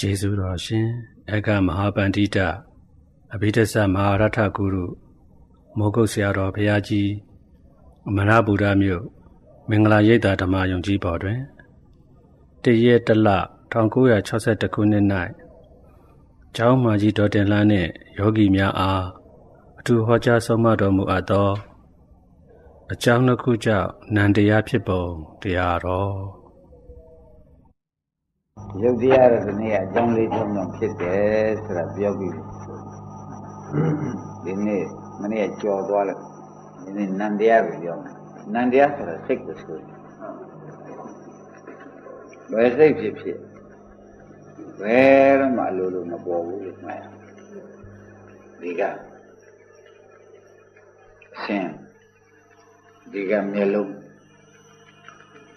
ကျေးဇူးတော်ရှင်အကမဟာပန္တိတအဘိဓစ္စမဟာရထဂုရုမောဂုတ်ဆရာတော်ဘုရားကြီးအမရဗုဒ္ဓမြို့မင်္ဂလာရိပ်သာဓမ္မယုံကြီးပေါ်တွင်တရက်တလ1962ခုနှစ်၌ကျောင်းမာကြီးဒေါ်တင်လန်းနှင့်ယောဂီများအားအထူးဟောကြားဆုံးမတော်မူအပ်သောအကြောင်းတစ်ခုကြောင့်နန္တရားဖြစ်ပုံတရားတော် ရုပ်တရားတဲ့နေ့ကအကြောင်းလေးကြောင့်ဖြစ်တယ်ဆိုတာပြောပြီးဒီနေ့မနေ့ကကြော်သွားလို့ဒီနေ့နန္တရားကိုပြောမယ်နန္တရားဆိုတာစိတ်ကိုဆိုဘယ်စိတ်ဖြစ်ဖြစ်ဘယ်တော့မှအလိုလိုမပေါ်ဘူးလို့မှတ်ရဒီကဆင်းဒီကမျက်လုံး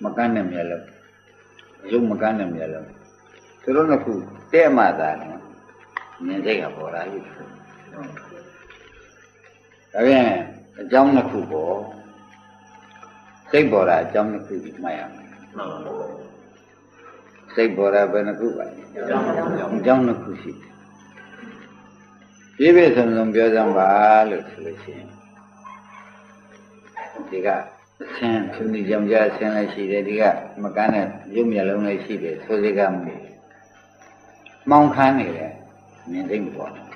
မကန်းတဲ့မျက်လုံးရုပ်မကန်းတဲ့မျက်လုံး သူတို့ကခုတဲ့မှသာတယ်မြင်စိတ်ကပေါ်လာပြီဒါပြန်အကြောင်းတစ်ခုပေါ်စိတ်ပေါ်တာအကြောင်းတစ်ခုမှတ်ရမယ်စိတ်ပေါ်တာဘယ်နှခုပါလဲအကြောင်းတစ်ခုရှိတယ်ပြည့်ပြည့်စုံစုံပြောစမ်းပါလို့ဆိုလို့ရှိရင်ဒီကဆင်းသူဒီကြောင့်ကြဆင်းလည်းရှိတယ်ဒီကမကန်းတဲ့ရုပ်မျက်လုံးလည်းရှိတယ်ဆိုစိကမနေ မှောင်ခမ်းနေတယ်မြင်သိမပေါ်ဘူး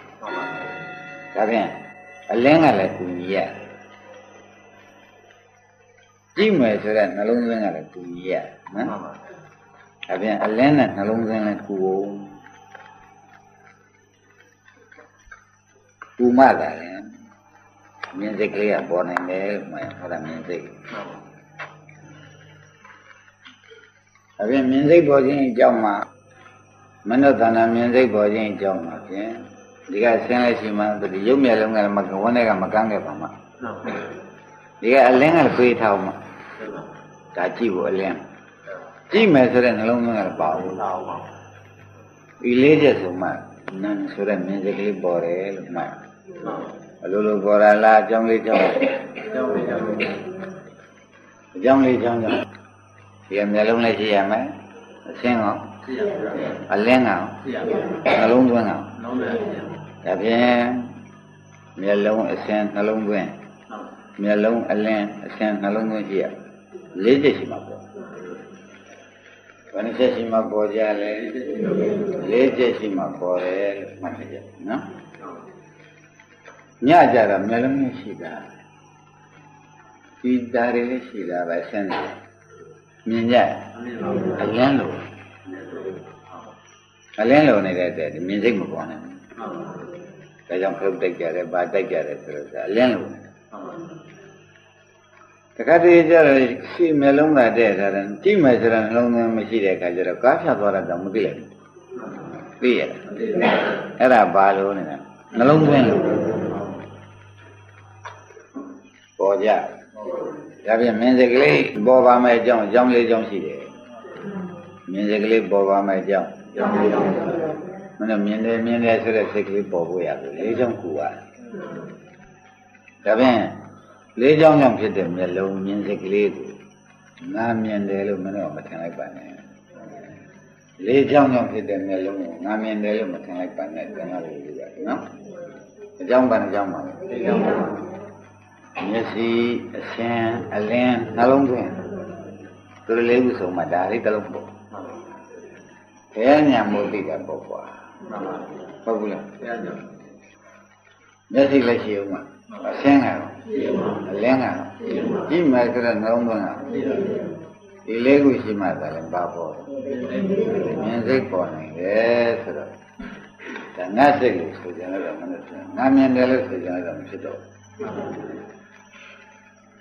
ဒါဖြင့်အလင်းကလည်းကူညီရကြည့်မယ်ဆိုတဲ့နှလုံးသွင်းကလည်းကူညီရနော်ဒါဖြင့်အလင်းနဲ့နှလုံးသွင်းလည်းကူအောင်ကူမှတာလည်းမြင်စိတ်ကလေးကပေါ်နိုင်တယ်မှဟောတာမြင်စိတ်ဒါဖြင့်မြင်စိတ်ပေါ်ခြင်းအကြောင်းမှာ မနုဿနာမြင်စိတ်ပေါ်ခြင်းအကြောင်းမှာဖြင့်ဒီကဆင်းလဲရှိမှဒီရုပ်မြက်လုံးကမကဝန်းတဲ့ကမကန်းခဲ့ပါမှဒီကအလင်းကပေးထားမှဒါကြည့်ဖို့အလင်းကြည့်မယ်ဆိုတဲ့နှလုံးသွင်းကပါဘူးဒီလေးချက်ဆိုမှနန်းဆိုတဲ့မြင်စိတ်ကလေးပေါ်တယ်လို့မှတ်အလိုလိုပေါ်လာလားအကြောင်းလေးကြောင့်အကြောင်းလေးကြောင့်အကြောင်းလေးကြောင့်ဒီကမျက်လုံးလေးရှိရမယ်အရှင်းရော အလင်းကနှလုံးသွင်းကဒါဖြင့်မျက်လုံးအရှင်းနှလုံးသွင်းမျက်လုံးအလင်းအရှင်းနှလုံးသွင်းရှိရလေးချက်ရှိမှာပေါ့ဘယ်နှချက်ရှိမှပေါ်ကြလဲလေးချက်ရှိမှပေါ်တယ်လို့မှတ်ကြနော်ညကြတာမျက်လုံးနဲ့ရှိတာဒီတာတွေလည်းရှိတာပဲဆင်းတယ်မြင်ကြအလင်းလို့ အလင်းလုံနေတဲ့တဲ့မြင်စိတ်မပေါ်နိုင်ဘူး။ဒါကြောင့်ခလုတ်တိုက်ကြတယ်၊ပါတိုက်ကြတယ်ဆိုတော့အလင်းလုံနေတခါတည်းကျတော့ရှိမျက်လုံးကတဲ့ဒါရင်ကြည့်မယ်ဆိုတော့နှလုံးသွင်းမရှိတဲ့အခါကျတော့ကားဖြတ်သွားတာတော့မသိလိုက်ဘူး။သိရလား။အဲ့ဒါဘာလို့လဲနှလုံးသွင်းလို့ပေါ်ကြ။ဒါပြန်မင်းစိတ်ကလေးပေါ်ပါမယ်အကြောင်းအကြောင်းလေးအကြောင်းရှိတယ်။ မင်းစိတ်ကလေးပေါ်ပါမယ်အကြောင်းမင်းမြင်တယ်မြင်တယ်ဆိုတဲ့စိတ်ကလေးပေါ်ဖို့ရတယ်လေးချောင်းကူရတယ်ဒါဖြင့်လေးချောင်းကြောင့်ဖြစ်တဲ့မျက်လုံးမြင်စိတ်ကလေးကိုငါမြင်တယ်လို့မင်းတို့မထင်လိုက်ပါနဲ့လေးချောင်းကြောင့်ဖြစ်တဲ့မျက်လုံးကိုငါမြင်တယ်လို့မထင်လိုက်ပါနဲ့ကျန်တာလေးလို့ရတယ်နော်အကြောင်းပါအကြောင်းပါလေမျက်စိအရှင်းအလင်းနှလုံးသွင်းသူလေးခုဆုံးမှဒါလေးတစ်လုံးပေါ့ ဘယ်ညာမို့သိတာပေါ့ကွာဟုတ်ဘူးလားမျက်စိလည်းရှိအောင်မှာအဆင်းကတော့အလင်းကတော့ကြည့်မယ်ဆိုတော့နှလုံးသွင်းတာဒီလေးခုရှိမှသာလည်းပါပေါ်မြင်စိတ်ပေါ်နိုင်တယ်ဆိုတော့ဒါငါစိတ်လို့ဆိုကြတော့မနဲ့ငါမြင်တယ်လို့ဆိုကြတော့မဖြစ်တော့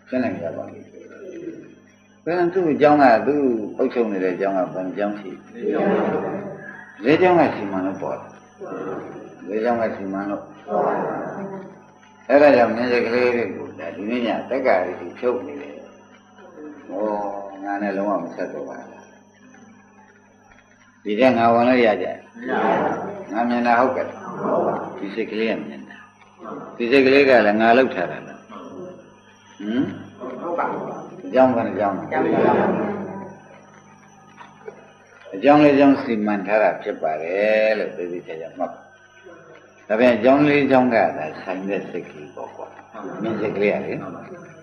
ရှင်းနိုင်ကြပါလိမ့် ဘယ်သူ့အကြောင်းကသူ့အုပ်ချုပ်နေတဲ့အကြောင်းကဘယ်အကြောင်းရှိလေးကြောင်းကစီမံလို့ပေါ်တယ်လေးကြောင်းကစီမံလို့အဲ့ဒါကြောင့်မြင်စိတ်ကလေးတွေကိုဒါဒီနေ့ညတက္ကရာကြီးဖြုတ်နေတယ်ဟောငါနဲ့လုံးဝမဆက်တော့ပါဘူးဒီတဲ့ငါဝင်လို့ရကြငါမြင်တာဟုတ်ကဲ့ဒီစိတ်ကလေးကမြင်တာဒီစိတ်ကလေးကလည်းငါလောက်ထားတာလားဟမ်ဟုတ်ပါဘူးအ ကြောင်းကလည်းအကြောင်းပါအအကြောင်းလေးကြောင့်စီမံထားတာဖြစ်ပါတယ်လို့သိသိချာချာမှတ်ပါဒါပြန်အကြောင်းလေးကြောင့်ကသာဆိုင်တဲ့စိတ်ကလေးပေါ့ကွာမြင်စိတ်ကလေးရလေ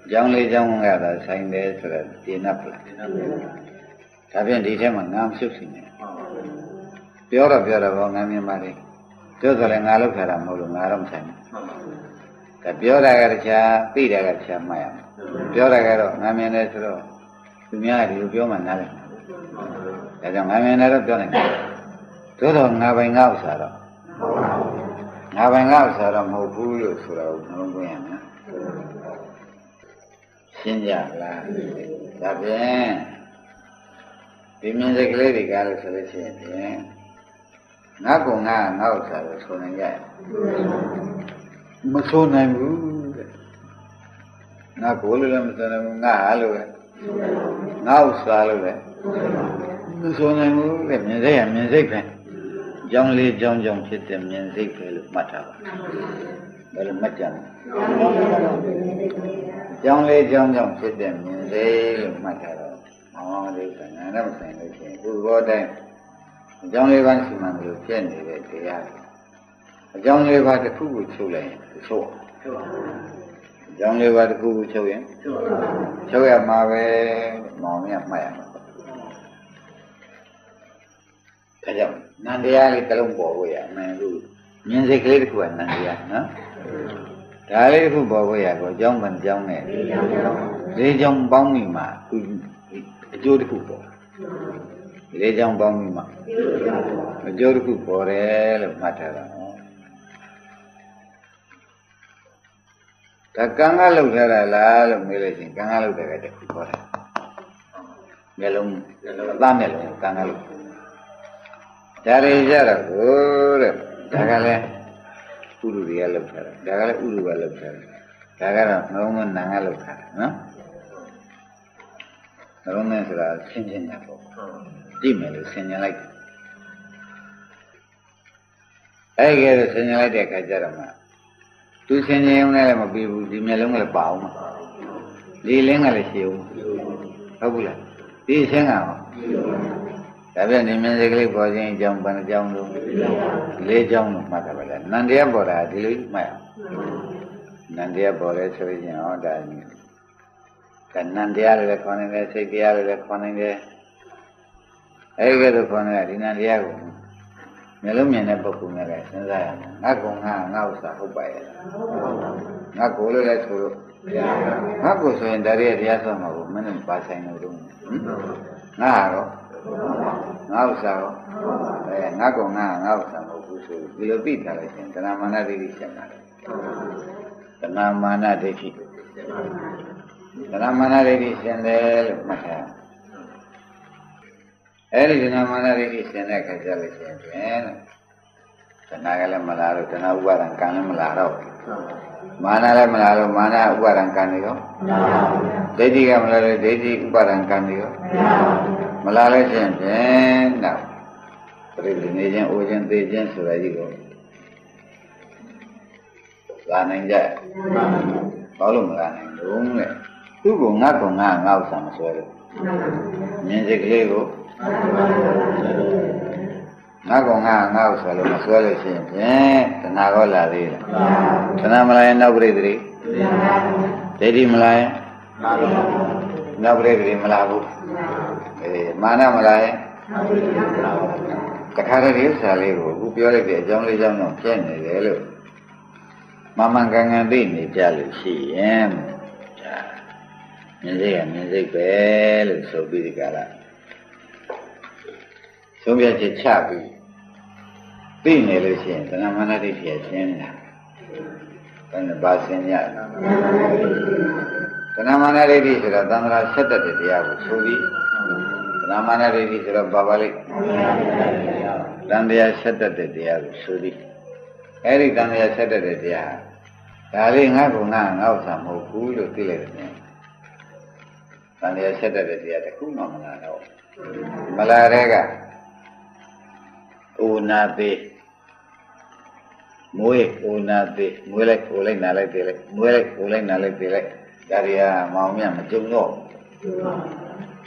အကြောင်းလေးကြောင့်ကသာဆိုင်တယ်ဆိုတော့ဒီနပ်ပလားဒါပြန်ဒီထဲမှာငါမရှုပ်စီနေပြောတော့ပြောတော့ဘောငါမြင်ပါလေပြောဆိုလည်းငါလောက်ခါတာမဟုတ်လို့ငါတော့မဆိုင်ဘူး ဒါပြောတာကတခြားသိတာကတခြားမှတ်ရမယ်ပြောတာကတော့ငါမြင်တယ်ဆိုတော့သူများဒီလိုပြောမှနားလည်မှာဒါကြောင့်ငါမြင်တယ်တော့ပြောနိုင်တယ်သို့တော့ငါပိုင်ငါဥစ္စာတော့ငါပိုင်ငါဥစ္စာတော့မဟုတ်ဘူးလို့ဆိုတော့နှလုံးသွင်းရမယ်ရှင်းကြလားဒါဖြင့်ဒီမြင်စိတ်ကလေးတွေကလို့ဆိုလို့ရှိရင်ဖြင့်ငါကုံငါငါဥစ္စာလို့ဆိုနိုင်ကြရဲ့ မဆိုနိုင်ဘူးတဲ့ငါကိုလို့လည်းမဆိုနိုင်ဘူးငါဟာလို့လည်းငါဥစ္စာလို့လည်းမဆိုနိုင်ဘူးတဲ့မြင်စိတ်ကမြင်စိတ်ပဲကြောင်းလေးကြောင်းကြောင်းဖြစ်တဲ့မြင်စိတ်ပဲလို့မှတ်ထားပါဘယ်လိုမှတ်ကြလဲကြောင်းလေးကြောင်းကြောင်းဖြစ်တဲ့မြင်စိတ်လို့မှတ်ထားတော့မောင်မောင်လေးကငါနဲ့မဆိုင်လို့ရှိရင်ဘုရားတိုင်းအကြောင်းလေးပါးရှိမှန်လို့ဖြစ်နေတဲ့တရား အကြောင်းလေးပါးတစ်ခုကိုချုပ်လိုက်ရင်ချုပ်အကြောင်းလေးပါးတစ်ခုကိုချုပ်ရင်ချုပ်ရမှာပဲမောင်မြတ်မှတ်ရမှာဒါကြောင့်နန္တရားလေးတစ်လုံးပေါ်ဖို့ရအမှန်လို့မြင်စိတ်ကလေးတစ်ခုကနန္တရားနော်ဒါလေးတစ်ခုပေါ်ဖို့ရကိုအကြောင်းမှန်အကြောင်းနဲ့လေးကြောင်းပေါင်းမိမှာသူအကျိုးတစ်ခုပေါ်လေးကြောင်းပေါင်းမိမှာအကျိုးတစ်ခုပေါ်တယ်လို့မှတ်ထားတာ ဒါကံကလောက်ထားတာလားလို့မေးလိုက်ရင်ကံကလောက်တယ်ကတည်းကခေါ်တယ်မျက်လုံးအသားမျက်လုံးကံကလောက်ဒါတွေကြတော့ကိုတဲ့ဒါကလည်းဥရုတွေကလောက်ထားတာဒါကလည်းဥရုကလောက်ထားတာဒါကတော့နှလုံးမနာကလောက်ထားတာနော်နှလုံးမဆိုတာဆင်းရဲတာပေါ့ကြည့်မယ်လို့ဆင်ញင်လိုက်အဲ့ဒီကဲဆင်ញင်လိုက်တဲ့အခါကျတော့မှ သူဆင်ញင်ုံနဲ့လည်းမပြီးဘူးဒီမျက်လုံးကလည်းပါအောင်ဒီလင်းကလည်းရှိအောင်ဟုတ်ဘူးလားဒီဆင်းကဟောဒါပြန်နေမြင်စိတ်ကလေးပေါ်ခြင်းအကြောင်းဘယ်နှကြောင်းလို့လေးကြောင်းလို့မှတ်တာပဲလေနန္တရားပေါ်တာဒီလိုမှတ်အောင်နန္တရားပေါ်လဲဆိုရင်ဟောဒါကနန္တရားလည်းခေါ်နေတယ်စိတ်တရားလည်းခေါ်နေတယ်အဲဒီကဲတော့ခေါ်နေတာဒီနန္တရားကို မျိုးလုံးမြင်တဲ့ပုဂ္ဂိုလ်နဲ့လည်းစဉ်းစားရမယ်ငါကုံငါငါဥစ္စာဟုတ်ပါရဲ့ငါကိုလို့လည်းဆိုလို့ငါကိုဆိုရင်ဒါရီရဲ့တရားဆုံးမှာကိုမင်းတို့ပါဆိုင်လို့တော့ငါတော့ငါဥစ္စာရောအဲငါကုံငါငါဥစ္စာမဟုတ်ဘူးဆိုဒီလိုသိထားလိုက်ရင်တဏမာနဒိဋ္ဌိဆက်လာတယ်တဏမာနဒိဋ္ဌိတဏမာနဒိဋ္ဌိရှင်တယ်လို့မှတ်ထား အဲဒီတဏမာနဒိဋ္ဌိရှင်တဲ့အခါကျလို့ရှိရင်ဖြင့်တဏကလည်းမလာတော့တဏဥပါဒံကံလည်းမလာတော့မာနလည်းမလာတော့မာနဥပါဒံကံတွေရောဒိဋ္ဌိကမလာတော့ဒိဋ္ဌိဥပါဒံကံတွေရောမလာလို့ရှိရင်ဖြင့်တော့ပြိတိနေခြင်းအိုခြင်းသိခြင်းဆိုတာကြီးကိုလာနိုင်ကြဘာလို့မလာနိုင်လို့လဲသူ့ကိုငတ်ကောင်ငါငါ့ဥစ္စာမဆွဲလို့မြင်စိတ်ကလေးကို ငါကောင်ငါငါ့ဥစ္စာလို့မဆွဲလို့ရှိရင်ဖြင့်တဏှာကောလာသေးလားတဏှာမလာရင်နောက်ပြိတိဒိဋ္ဌိမလာရင်နောက်ပြိတိမလာဘူးအေးမာနမလာရင်ကထာရတိဥစ္စာလေးကိုအခုပြောလိုက်တဲ့အကြောင်းလေးကြောင့်တော့ပြည့်နေတယ်လို့မမှန်ကန်ကန်သိနေကြလို့ရှိရင်ဒါမြင်စိတ်ကမြင်စိတ်ပဲလို့ဆိုပြီးဒီကလာ သုံးပြချက်ချပြီးသိနေလို့ရှိရင်သဏ္ဍမာနဒိဋ္ဌိရှင်းတာဘယ်နဲ့ပါရှင်းရလဲသဏ္ဍမာနဒိဋ္ဌိဆိုတာသံဃာဆက်တတ်တဲ့တရားကိုဆိုပြီးသဏ္ဍမာနဒိဋ္ဌိဆိုတော့ဘာပါလိမ့်တန်တရားဆက်တတ်တဲ့တရားကိုဆိုပြီးအဲ့ဒီတန်တရားဆက်တတ်တဲ့တရားဒါလေးငါ့ကိုငါငါ့ဥစ္စာမဟုတ်ဘူးလို့သိလိုက်တယ်တန်တရားဆက်တတ်တဲ့တရားတခုမှမလာတော့မလာတဲ့က အိုနာသေးမွေးအိုနာသေးမွေးလိုက်အိုလိုက်နာလိုက်သေးလိုက်မွေးလိုက်အိုလိုက်နာလိုက်သေးလိုက်ဒါတွေကမောင်မြတ်မကြုံတော့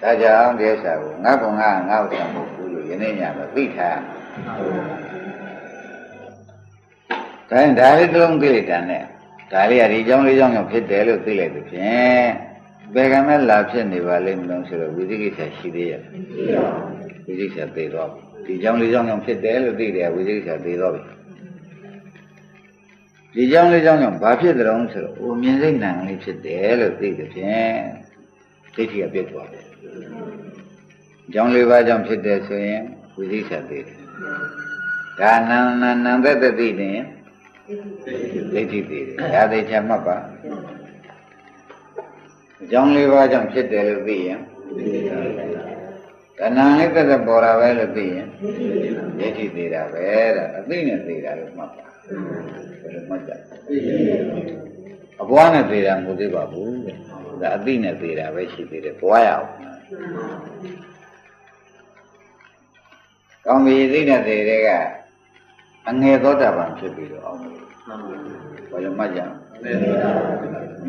ဒါကြောင့်ဒီဥစ္စာကိုငါကောင်ငါငါဥစ္စာမဟုတ်ဘူးလို့ယနေ့ညတော့သိထားရမယ်ဒါရင်ဒါလေးတစ်လုံးသိလိုက်တာနဲ့ဒါလေးကဒီကြောင်းလေးကြောင်းကြောင့်ဖြစ်တယ်လို့သိလိုက်လို့ဖြင့်ဘယ်ကမဲ့လာဖြစ်နေပါလိမ့်မလို့ဆိုတော့ဝိသိကိစ္စရှိသေးရဲ့ဝိသိကိစ္စသိတော့ ဒီကြောင်းလေးကြောင်းကြောင့်ဖြစ်တယ်လို့သိတယ်ဝိသိကိစ္စသိတော့ပြီဒီကြောင်းလေးကြောင်းကြောင့်ဘာဖြစ်တယ်တော့ဆိုတော့အိုမြင်စိတ်နံလေးဖြစ်တယ်လို့သိတယ်ဖြင့်ဒိဋ္ဌိကပြတ်သွားတယ်ကြောင်းလေးပါးကြောင့်ဖြစ်တယ်ဆိုရင်ဝိသိကိစ္စသိတယ်ဒါနံနံနံသက်သက်သိတယ်ဒိဋ္ဌိသိတယ်ဒါသိချင်မှတ်ပါအကြောင်းလေးပါးကြောင့်ဖြစ်တယ်လို့သိရင် တဏှာလေးသက်သက်ပေါ်တာပဲလို့သိရင်ဒိဋ္ဌိသိတာပဲတဲ့အသိနဲ့သိတာလို့မှတ်ပါဘယ်လိုမှတ်ကြအဘွားနဲ့သိတာမဟုတ်သေးပါဘူးတဲ့ဒါအသိနဲ့သိတာပဲရှိသေးတယ်ဘွားရအောင်ကောင်းပြီသိနဲ့သိတဲ့ကအငယ်သောတာပန်ဖြစ်ပြီးတော့အောင်လို့ဘယ်လိုမှတ်ကြ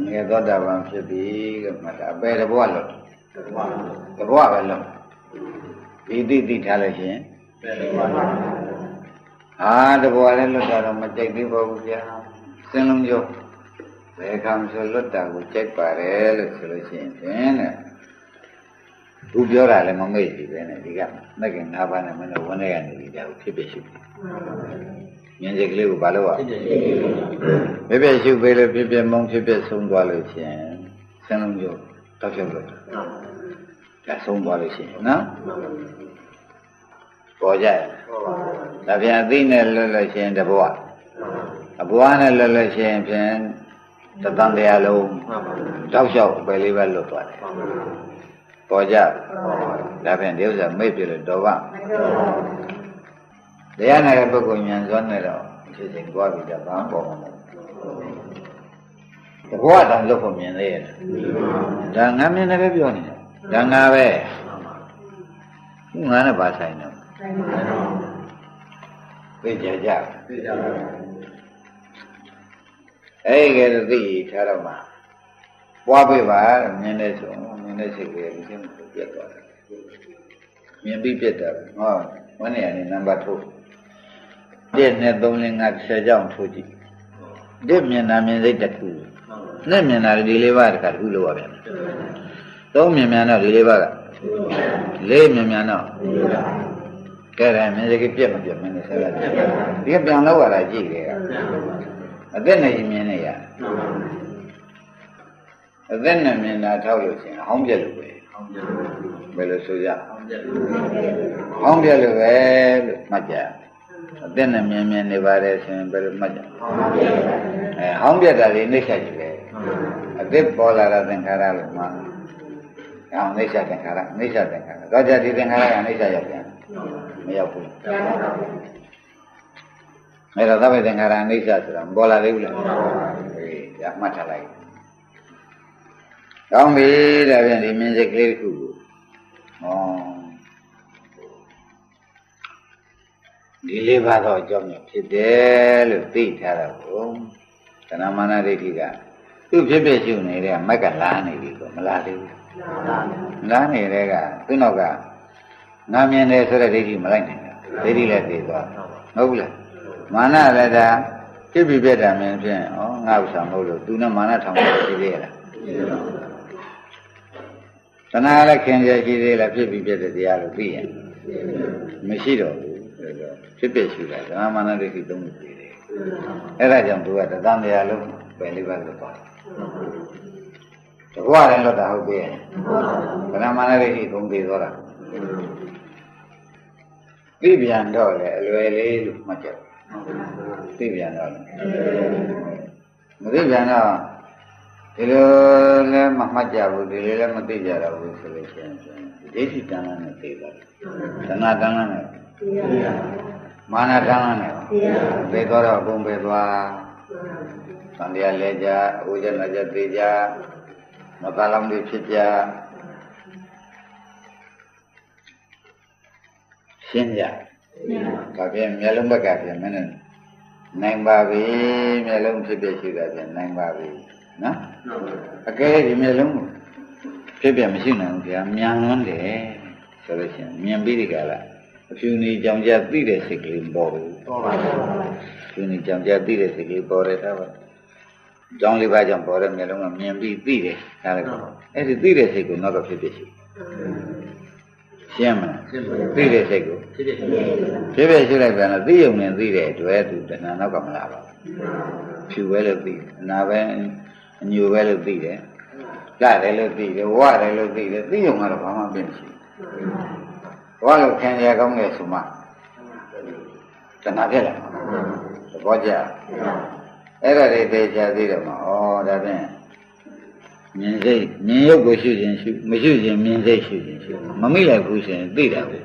ငယ်သောတာပန်ဖြစ်ပြီးကမှတ်တာအပေတဘွားလို့တဘွားပဲလို့ ဒီသိသိထားလို့ရှိရင်အာတဘွားလည်းလွတ်တာတော့မကြိုက်သေးပါဘူးဗျာစင်လုံးကျော်ဘယ်ကံဆိုလွတ်တာကိုကြိုက်ပါတယ်လို့ဆိုလို့ရှိရင်ဖြင့်တဲ့သူပြောတာလည်းမမေ့ဘူးပဲနဲ့ဒီကမက်ကင်၅ပါးနဲ့မင်းတို့ဝန်းထဲကနေဒီကြောက်ဖြစ်ဖြစ်ရှိတယ်မြင်စိတ်ကလေးကိုဘာလို့อ่ะဖြစ်ဖြစ်ရှုပေးလို့ဖြစ်ဖြစ်မုံဖြစ်ဖြစ်ဆုံးသွားလို့ရှိရင်စင်လုံးကျော်တောက်လျှောက်လို့ ဒါဆုံးသွားလို့ရှိရင်နော်ပေါ်ကြရဲ့ဒါပြန်အသိနဲ့လွတ်လို့ရှိရင်တဘွားအဘွားနဲ့လွတ်လို့ရှိရင်ဖြင့်တသံတရားလုံးတောက်လျှောက်ပဲလေးပဲလွတ်သွားတယ်ပေါ်ကြဒါဖြင့်ဒီဥစ္စာမိတ်ပြလို့တော်ပါတရားနာတဲ့ပုဂ္ဂိုလ်ဉာဏ်စွမ်းနေတော့ဖြစ်စဉ်ကြွားပြီးတော့ဘာပေါ်မှာတဘောတောင်လွတ်ဖို့မြင်သေးရဲ့ဒါငါမြင်တယ်ပဲပြောနေတယ် ဒါငါပဲငါနဲ့ပါဆိုင်တော့သိကြကြသိကြပါအဲ့ကဲတော့သိထားတော့မှပွားပြပါမြင်တဲ့ဆိုမြင်တဲ့စိတ်ကလေးဒီလိုပြတ်သွားတယ်မြင်ပြီးပြတ်တာဟောဝန်းနေရနေနံပါတ်ထိုး1နဲ့3နဲ့5 10ကြောင်းထိုးကြည့်ဒီမြင်တာမြင်စိတ်တစ်ခုနဲ့မြင်တာဒီလေးပါးတခါတစ်ခုလို့ပါဗျာ သုံးမြင်မြန်တော့ဒီလေးပါးကလေးမြင်မြန်တော့ကဲတယ်မြင်စိတ်ကပြက်မပြက်မင်းနဲ့ဆက်လိုက်ဒီကပြန်လောက်လာကြည့်လေကအသက်နဲ့မြင်နေရအသက်နဲ့မြင်တာထောက်လို့ရှင်ဟောင်းပြက်လို့ပဲဘယ်လိုဆိုကြဟောင်းပြက်လို့ပဲလို့မှတ်ကြအသက်နဲ့မြင်မြင်နေပါတယ်ဆိုရင်ဘယ်လိုမှတ်ကြအဲဟောင်းပြက်တာလေးနှိမ့်ဆက်ကြည့်ပဲအသက်ပေါ်လာတာသင်္ခါရလို့မှ အောင်နှိမ့်ဆက်သင်္ခါရနှိမ့်ဆက်သင်္ခါရတော့ကြဒီသင်္ခါရကနှိမ့်ဆက်ရောက်ပြန်မရောက်ဘူးအဲ့တော့သဗ္ဗေသင်္ခါရအိဋ္ဌဆိုတာမပေါ်လာသေးဘူးလားအေးဒါမှတ်ထားလိုက်ကောင်းပြီဒါပြန်ဒီမြင်စိတ်ကလေးတစ်ခုကိုဟောဒီလေးပါးတော့အကြောင်းဖြစ်တယ်လို့သိထားတာကိုသဏ္ဍမာနဒိဋ္ဌိကသူ့ဖြစ်ဖြစ်ရှုနေတဲ့မက်ကလာနေပြီကိုမလာသေးဘူး လာနေတဲ့ကသူ့နောက်ကငါမြင်တယ်ဆိုတဲ့ဒိဋ္ဌိမလိုက်နိုင်ဘူးဒိဋ္ဌိလည်းသိသွားဟုတ်ဘူးလားမာနလည်းဒါဖြစ်ပြီးပြတ်တာမြင်ဖြင့်ဩငါဥစ္စာမဟုတ်လို့သူနဲ့မာနထောင်လို့ရှိသေးရလားတဏှာလည်းခင်ရရှိသေးလားဖြစ်ပြီးပြတ်တဲ့တရားလို့သိရင်မရှိတော့ဘူးဖြစ်ဖြစ်ရှိတာဓမ္မမာနဒိဋ္ဌိသုံးခုသိတယ်အဲ့ဒါကြောင့်သူကတသံတရားလုံးပဲလေးပါလို့သွားတ ကွာလည်းလွတ်တာဟုတ်ပြီဓမ္မမာနဒိဋ္ဌိသုံးသိသွားတာသိပြန်တော့လေအလွယ်လေးလို့မှတ်ကြသိပြန်တော့လေမသိပြန်တော့ဒီလိုလည်းမမှတ်ကြဘူးဒီလိုလည်းမသိကြတော့ဘူးဆိုလို့ရှိရင်ဒိဋ္ဌိတဏ္ဍာနဲ့သိသွားတယ်တဏှာတဏ္ဍာနဲ့မာနတဏ္ဍာနဲ့သိသွားတော့ဘုံပဲသွားသံတရားလဲကြအိုးကြနာကြသိကြ မသာလောင်တွေဖြစ်ကြရှင်းကြဒါပြန်မျက်လုံးဘက်ကပြန်မင်းနဲ့နိုင်ပါပြီမျက်လုံးဖြစ်ဖြစ်ရှိတာပြန်နိုင်ပါပြီနော်အကယ်ဒီမျက်လုံးဖြစ်ပြမရှိနိုင်ဘူးဗျာမြန်လွန်းတယ်ဆိုလို့ရှိရင်မြင်ပြီးဒီကလာအဖြူနေကြောင်ကြသိတဲ့စိတ်ကလေးမပေါ်ဘူးပေါ်ပါဘူးဖြူနေကြောင်ကြသိတဲ့စိတ်ကလေးပေါ်တယ်ဒါပါ ကြောင်လေးပါးကြောင့်ပေါ်တဲ့မျက်လုံးကမြင်ပြီးသိတယ်ဒါလည်းပေါ့အဲ့ဒီသိတဲ့စိတ်ကိုနောက်ကဖြစ်ဖြစ်ရှိရှင်းမလားရှင်းပါသိတဲ့စိတ်ကိုဖြစ်ဖြစ်ဖြစ်ဖြစ်ရှိလိုက်ပြန်တော့သိုံနဲ့သိတဲ့အတွက်သူတဏှာနောက်ကမလာပါဘူးဖြူပဲလို့သိတယ်အနာပဲအညိုပဲလို့သိတယ်ကြတယ်လို့သိတယ်ဝရတယ်လို့သိတယ်သိုံကတော့ဘာမှပြင်မရှိဘူးဝါလို့ခံရကောင်းတယ်ဆိုမှတဏှာဖြစ်လာမှာသဘောကျ အဲ့ဒါတွေသိချသိတယ်မှာဩဒါဖြင့်မြင်စိတ်မြင်ရုပ်ကိုရှုခြင်းရှုမရှုခြင်းမြင်စိတ်ရှုခြင်းရှုမမိလိုက်ဘူးဆိုရင်သိတာကို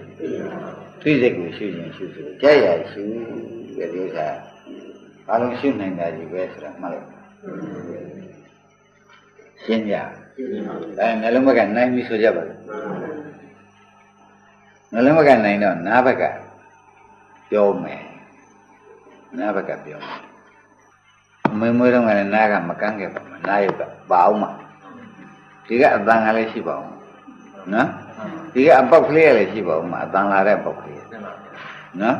သိစိတ်ကိုရှုခြင်းရှုဆိုကြရရှုတဲ့ဒီဥစ္စာအလုံးရှုနိုင်တာကြီးပဲဆိုတာမှတ်လိုက်ရှင်းကြအဲနှလုံးဘက်ကနိုင်ပြီဆိုကြပါလို့နှလုံးဘက်ကနိုင်တော့နားဘက်ကပြောမယ်နားဘက်ကပြောမယ်အ မေမွေးတော့ကလည်းနားကမကန်းခဲ့ပါဘူးနားရုပ်ကပါအောင်မှာဒီကအတန်ကလည်းရှိပါအောင်နော်ဒီကအပေါက်ကလေးကလည်းရှိပါအောင်မှာအတန်လာတဲ့ပေါက်ကလေးနော်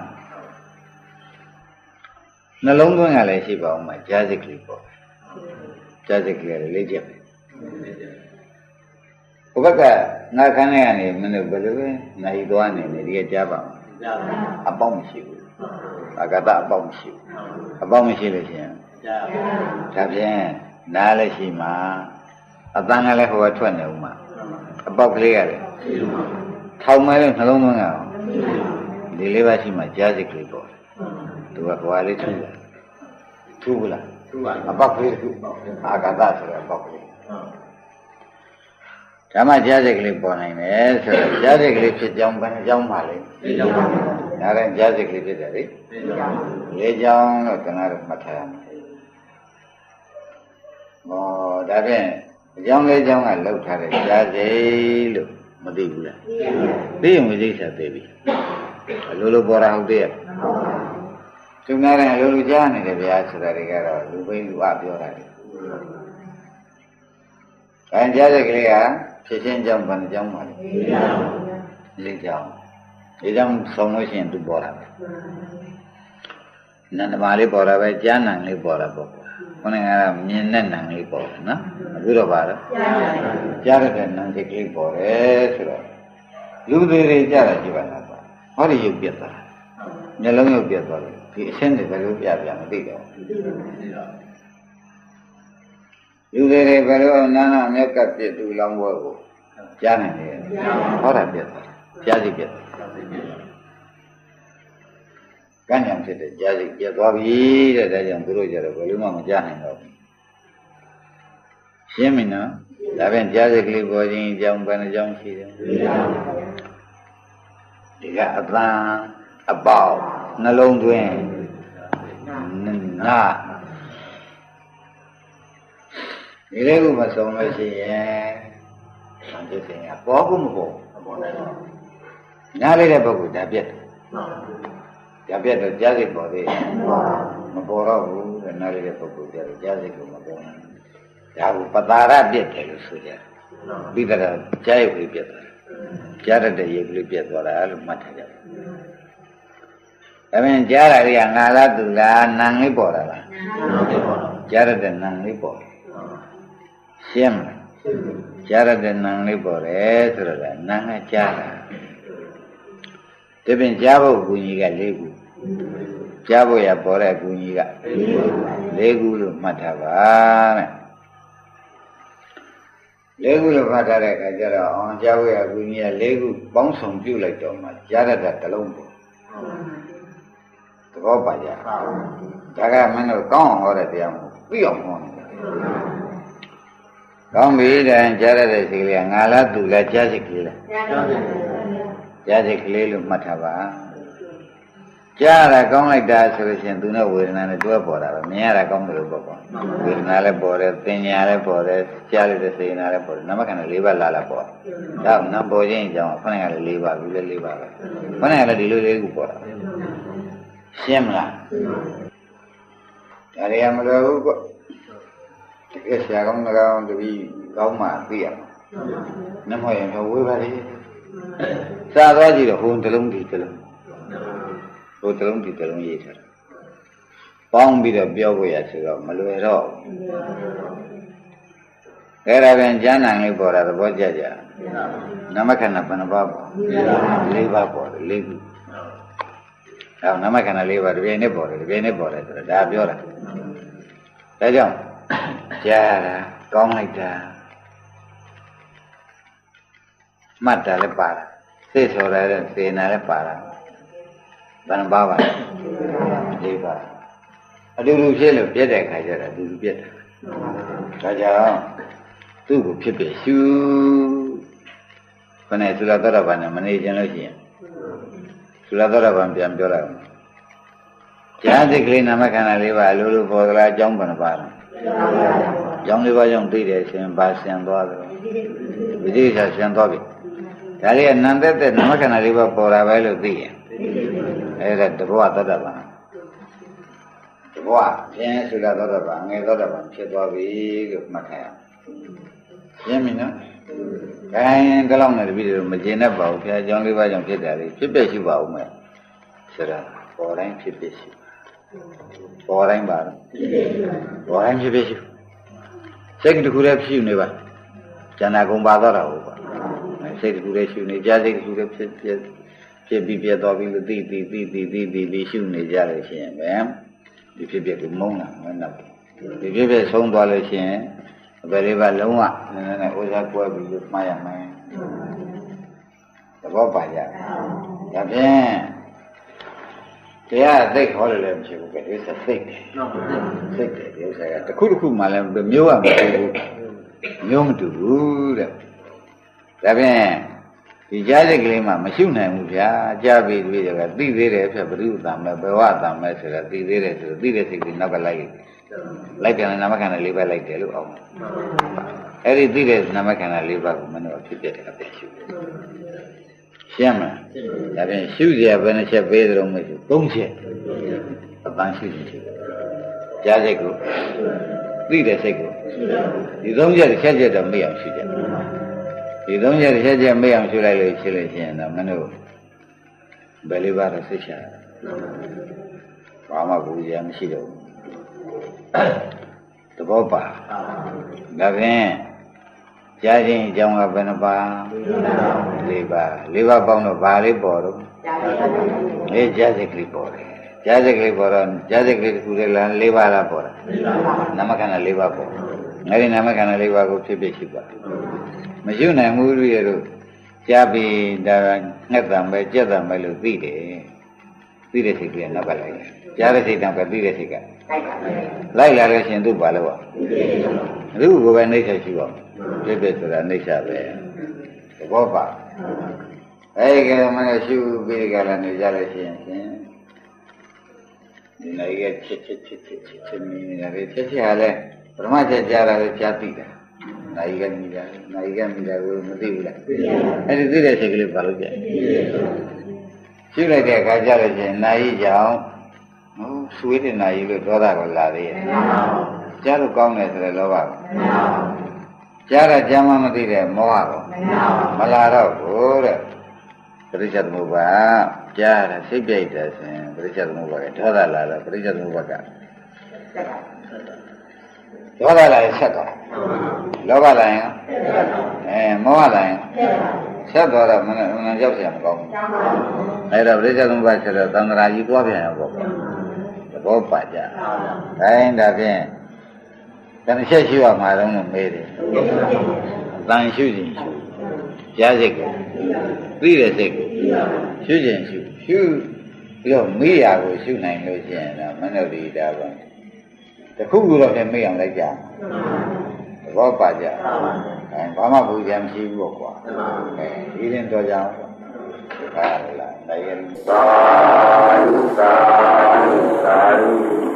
နှလုံးသွင်းကလည်းရှိပါအောင်မှာကြားစိတ်ကလေးပေါ့ကြားစိတ်ကလေးလည်းလေးချက်ပဲဘုဘကငါခန်းထဲကနေမင်းတို့ဘယ်လိုပဲနိုင်သွားနေနေဒီကကြားပါအောင်ရပါအပေါက်မရှိဘူးအာဂတအပေါက်မရှိဘူးအပေါက်မရှိလို့ရှိရင်ရပါ ဒါဖြင့်နားလည်းရှိမှာအတန်းကလည်းဟိုကထွက်နေဦးမှာအပေါက်ကလေးကလည်းထောင်မဲလို့နှလုံးသွင်းရအောင်ဒီလေးပါရှိမှကြားစိတ်ကလေးပေါ့သူကဟွာလေးထူတယ်ထူဘူးလားသူ့ပါအပေါက်ကလေးထူအာဂတဆိုတဲ့အပေါက်ကလေးဓမ္မကြားစိတ်ကလေးပေါ်နိုင်တယ်ဆိုတော့ကြားစိတ်ကလေးဖြစ်ကြောင်းဘယ်နှကြောင်းပါလဲဒီကြောင့်ပါဒါရင်ကြားစိတ်ကလေးဖြစ်တယ်လေဒီကြောင့်လေးကြောင်းလို့ကနတော့မှတ်ထားရမယ်။ ဟောဒါဖြင့်အကြောင်းလေးကြောင်းကလောက်ထားတဲ့ကြားစိတ်လို့မသိဘူးလား။သိရင်ဝိသိကိစ္စသိပြီ။အလိုလိုပေါ်တာဟုတ်တယ်။သူများတဲ့အလိုလိုကြားနေတယ်ဗျာဆိုတာတွေကတော့လူပိလူအပြောတာတွေ။အဲကြားစိတ်ကလေးကဖြစ်ချင်းကြောင်းဘာကြောင်းပါလဲ။လေးကြောင်း။လေးကြောင်းဆုံးလို့ရှိရင်သူပေါ်တာပဲ။နန္ဒမာလေးပေါ်တာပဲကြားနံလေးပေါ်တာပေါ့ ခொနကကမြင်တဲ့နံလေးပေါ်တယ်နော်အခုတော့ပါတော့ကြားရတဲ့နံစိတ်ကလေးပေါ်တယ်ဆိုတော့လူသေးတွေကြားတာကြည့်ပါလားကွာဟောဒီရုပ်ပြတ်သွားတာမျက်လုံးရုပ်ပြတ်သွားတယ်ဒီအရှင်းတွေဘယ်လိုပြပြမသိတော့လူသေးတွေဘယ်လိုနာနာမြက်ကပြစ်သူလောင်းဘွယ်ကိုကြားနိုင်တယ်ဟောတာပြတ်သွားကြားစိတ်ပြတ်သွား ကန့်ညံဖြစ်တဲ့ကြားစိတ်ပြတ်သွားပြီတဲ့ဒါကြောင့်သူတို့ကြတော့ဘယ်လိုမှမကြားနိုင်တော့ဘူးရှင်းပြီနော်ဒါပြန်ကြားစိတ်ကလေးပေါ်ခြင်းအကြောင်းဘယ်နှကြောင်းရှိတယ်ဒီကအတန်အပေါက်နှလုံးသွင်းနာဒီလေးကိုမဆုံးလို့ရှိရင်သံသစ်စင်ကပေါ်ဘူးမပေါ်နားလေးတဲ့ပုဂ္ဂိုလ်ဒါပြတ်တယ် ကြပြတ်တော့ကြားစိတ်ပေါ်သေးတယ်မပေါ်တော့ဘူးတဲ့နားလေးတဲ့ပုဂ္ဂိုလ်ကြတော့ကြားစိတ်ကိုမပေါ်နိုင်ဘူးဒါကိုပတာရပြတ်တယ်လို့ဆိုကြတယ်ပြီးတော့ကြားရုပ်ကလေးပြတ်သွားတယ်ကြားရတဲ့ရုပ်ကလေးပြတ်သွားတာလို့မှတ်ထားကြတယ်ဒါပြန်ကြားတာတွေကငါလားသူလားနံလေးပေါ်တာလားကြားရတဲ့နံလေးပေါ်တယ်ရှင်းမလားကြားရတဲ့နံလေးပေါ်တယ်ဆိုတော့နံကကြားတာဒီပြင်ကြားဖို့ကူကြီးက၄ခု ကြားဖို့ရပေါ်တဲ့ကူကြီးက၄ခုလို့မှတ်ထားပါတဲ့၄ခုလို့မှတ်ထားတဲ့အခါကျတော့အောင်ကြားဖို့ရကူကြီးက၄ခုပေါင်းစုံပြုတ်လိုက်တော့မှကြားရတဲ့တစ်လုံးပေါ့သဘောပါကြဒါကမင်းတို့ကောင်းအောင်ဟောတဲ့တရားမဟုတ်ပြီးအောင်ဟောနေတာကောင်းပြီတဲ့ကြားရတဲ့စိတ်ကလေးကငါလားသူလားကြားစိတ်ကလေးလားကြားစိတ်ကလေးလို့မှတ်ထားပါ ကြားရတာကောင်းလိုက်တာဆိုလို့ရှိရင်သူနဲ့ဝေဒနာနဲ့တွဲပေါ်တာပဲမြင်ရတာကောင်းတယ်လို့ပေါ့ပေါ့ဝေဒနာလည်းပေါ်တယ်သင်ညာလည်းပေါ်တယ်ကြားလိုက်တဲ့စေနာလည်းပေါ်တယ်နမခန္ဓာ၄ပါးလာလာပေါ်ဒါနံပေါ်ခြင်းအကြောင်းခဏကလည်း၄ပါးဘူးလည်း၄ပါးပဲခဏကလည်းဒီလိုလေးခုပေါ်တာရှင်းမလားဒါတွေကမလွယ်ဘူးကွတကယ်ဆရာကောင်းကောင်းတပီးကောင်းမှသိရမှာနမဟုတ်ရင်တော့ဝေးပါလေစားသွားကြည့်တော့ဟိုတစ်လုံးဒီတစ်လုံး ဟိုတလုံးဒီတလုံးရေးထားတာပေါင်းပြီးတော့ပြောဖို့ရဆိုတော့မလွယ်တော့အဲ့ဒါပြန်ကျမ်းနာလေးပေါ်တာသဘောကျကြနမခန္ဓာဘယ်နှပါးပေါ်၄ပါးပေါ်တယ်၄ခုအဲနမခန္ဓာ၄ပါးတစ်ပြိုင်နဲ့ပေါ်တယ်တစ်ပြိုင်နဲ့ပေါ်တယ်ဆိုတော့ဒါပြောတာဒါကြောင့်ကြားတာကောင်းလိုက်တာမှတ်တာလည်းပါတာသိဆိုတာလည်းစေနာလည်းပါတာ ဘယ်နှပါးပါလဲ၄ပါးအတူတူဖြစ်လို့ပြက်တဲ့ခါကျတော့အတူတူပြက်တယ်ဒါကြောင့်သူ့ကိုဖြစ်ဖြစ်ရှုခနဲ့သုလသောတာပန်နဲ့မနေခြင်းလို့ရှိရင်သုလသောတာပန်ပြန်ပြောလိုက်အောင်ကြာစိတ်ကလေးနာမခန္ဓာလေးပါအလိုလိုပေါ်သလားအကြောင်းဘယ်နှပါလဲကြောင်းလေးပါးကြောင့်သိတယ်ရှင်ပါဆင်သွားတယ်ဝိသေသဆင်သွားပြီဒါလေးကနန္သက်တဲ့နာမခန္ဓာလေးပါပေါ်လာပဲလို့သိရင် အဲ့ဒါတဘောသောတာပန်တဘောပြင်းသုလသောတာပန်ငယ်သောတာပန်ဖြစ်သွားပြီလို့မှတ်ထားရအောင်ရှင်းပြီနော်။ခိုင်းတလောက်နဲ့တပည့်တွေမကျင်တတ်ပါဘူး။ဘုရားကျောင်းလေးပါးကြောင့်ဖြစ်တယ်လေဖြစ်ပြရှိပါဦးမယ်။ဆိုတော့ပေါ်တိုင်းဖြစ်ပြရှိ။ပေါ်တိုင်းပါတော့။ပေါ်တိုင်းဖြစ်ပြရှိ။စိတ်တစ်ခုလည်းဖြစ်နေပါ။ဉာဏ်ကုံပါတော့တာဟုတ်ပါ။စိတ်တစ်ခုလည်းရှိနေကြစိတ်တစ်ခုလည်းဖြစ်ဖြစ် ဖြစ်ပြီးပြတ်သွားပြီလို့သိသိသိသိသိသိသိရှုနေကြလို့ရှိရင်ပဲဒီဖြစ်ပြကိုမုန်းတာမနောက်ဒီဖြစ်ပြဆုံးသွားလို့ရှိရင်အပယ်လေးပါလုံးဝနည်းနည်းနဲ့ဥစားကွဲပြီးလို့မှားရမယ်သဘောပါကြဒါဖြင့်တရားသိခေါ်လို့လည်းမရှိဘူးကဲဒီစသိတယ်သိတယ်ဒီဥစ္စာကတစ်ခုတစ်ခုမှလည်းမျိုးရမတူဘူးမျိုးမတူဘူးတဲ့ဒါဖြင့် ဒီကြားစိတ်ကလေးမှမရှိနိုင်ဘူးဗျာကြားပြီးပြီးတော့သိသေးတယ်ဖြစ်ဘုရုတံမဲ့ဘဝတံမဲ့ဆိုတာသိသေးတယ်ဆိုတော့သိတဲ့စိတ်ကနောက်ကလိုက်လိုက်တယ်နာမခန္ဓာ၄ပါးလိုက်တယ်လို့အောင်အဲ့ဒီသိတဲ့နာမခန္ဓာ၄ပါးကိုမနှောဖြစ်ပြတဲ့အပြည့်ရှိတယ်ရှင်းမလားဒါဖြင့်ရှုစရာဘယ်နှချက်ပေးသလုံးမဆို၃ချက်အပန်းရှိနေတယ်ကြားစိတ်ကိုသိတဲ့စိတ်ကိုဒီ၃ချက်တစ်ချက်ချက်တော့မေ့အောင်ရှိကြ ဒီ၃ချက်တစ်ချက်ချက်မေ့အောင်ရှုလိုက်လို့ရှိလို့ရှိရင်တော့မနှောဘယ်လေးပါးတော့သိချင်ဘာမှဘူးရမရှိတော့ဘူးသဘောပါဒါဖြင့်ကြားခြင်းအကြောင်းကဘယ်နှပါ၄ပါး၄ပါးပေါင်းတော့ဘာလေးပေါ်တော့လေကြားစိတ်ကလေးပေါ်တယ်ကြားစိတ်ကလေးပေါ်တော့ကြားစိတ်ကလေးတစ်ခုလေးလား၄ပါးလားပေါ်တာနမခန္ဓာ၄ပါးပေါ်အဲ့ဒီနမခန္ဓာ၄ပါးကိုဖြစ်ဖြစ်ရှိပါ မရှိနိုင်ဘူးလူရဲ့တို့ကြားပြီးဒါငှက်တံပဲကြက်တံပဲလို့သိတယ်သိတဲ့စိတ်ကလေးနောက်ကလိုက်ကြားတဲ့စိတ်တံပဲသိတဲ့စိတ်ကလိုက်လာလို့ရှင်သူ့ပါလို့ပါသူ့ကိုပဲနှိမ့်ဆက်ရှိပါဖြစ်ဖြစ်ဆိုတာနှိမ့်ဆက်ပဲသဘောပါအဲဒီကမနဲ့ရှုပြီးကြလာနေကြလို့ရှိရင်ရှင်ဒီနိုင်ကချစ်ချစ်ချစ်ချစ်ချစ်ချစ်နေတာပဲချစ်ချစ်ဟာလဲပရမချက်ကြားလာလို့ကြားသိတာ နိုင်ကမိတာနိုင်ကမိတာကိုမသိဘူးလားအဲဒီသိတဲ့စိတ်ကလေးဘာလို့ကြဲရှုလိုက်တဲ့အခါကျလို့ရှိရင်နိုင်ကြောင်ဟိုဆွေးတဲ့နိုင်လို့ဒေါသကိုလာသေးရဲ့ကြားလို့ကောင်းတယ်ဆိုတဲ့လောဘကိုကြားတာကြားမှမသိတဲ့မောဟကိုမလာတော့ဘူးတဲ့ပရိစ္ဆေသမုပ္ပါကြားတာစိတ်ပြိုက်တယ်ဆိုရင်ပရိစ္ဆေသမုပ္ပါကဒေါသလာတော့ပရိစ္ဆေသမုပ္ပါကဒေါသလာရင်ဆက်တော့ လောဘလာရင်အဲမောဟလာရင်ဆက်သွားတော့မနဲ့မနဲ့ရောက်เสียမကောင်းဘူးအဲ့တော့ပရိစ္ဆေသမုပ္ပါဆိုတော့သံဃာကြီးသွားပြန်ရောပေါ့သဘောပါကြ။ဒါရင်ဒါဖြင့်တဏှချက်ရှိရမှာတော့လို့မေးတယ်။တန်ရှုခြင်းရှုကြားစိတ်ကိုသိတဲ့စိတ်ကိုရှုခြင်းရှုရှုပြီးတော့မေးရကိုရှုနိုင်လို့ရှိရင်တော့မနုဿိတာပါ။တခုခုတော့လည်းမေးအောင်လိုက်ကြ။သ ဘောပါကြ။အဲဘာမှဘူကြမရှိဘူးပေါ့ကွာ။အဲဒီရင်တော့ကြအောင်။ဟာလား။ဒါရင်သာဓုသာဓုသာဓု